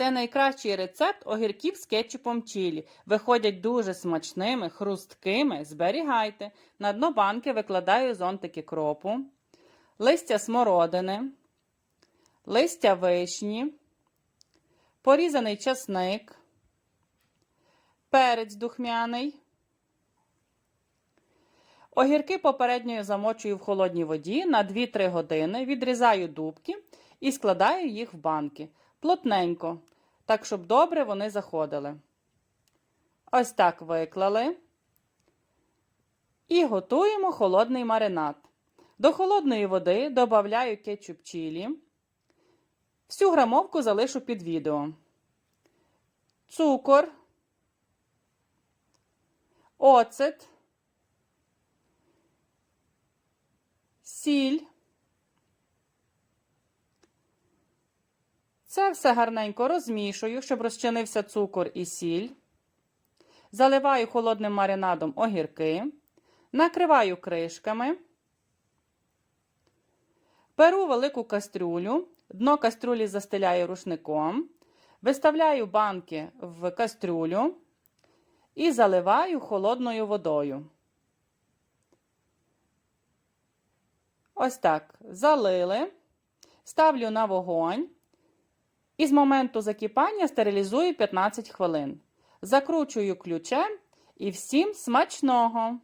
Це найкращий рецепт огірків з кетчупом чілі. Виходять дуже смачними, хрусткими. Зберігайте. На дно банки викладаю зонтики кропу, листя смородини, листя вишні, порізаний часник, перець духмяний. Огірки попередньо замочую в холодній воді на 2-3 години, відрізаю дубки і складаю їх в банки. Плотненько, так, щоб добре вони заходили. Ось так виклали. І готуємо холодний маринад. До холодної води додаю кетчуп чилі. Всю грамовку залишу під відео. Цукор, оцет, сіль. Це все гарненько розмішую, щоб розчинився цукор і сіль. Заливаю холодним маринадом огірки, накриваю кришками. Беру велику кастрюлю, дно кастрюлі застеляю рушником, виставляю банки в кастрюлю і заливаю холодною водою. Ось так. Залили, ставлю на вогонь. І з моменту закипання стерилізую 15 хвилин. Закручую ключем і всім смачного!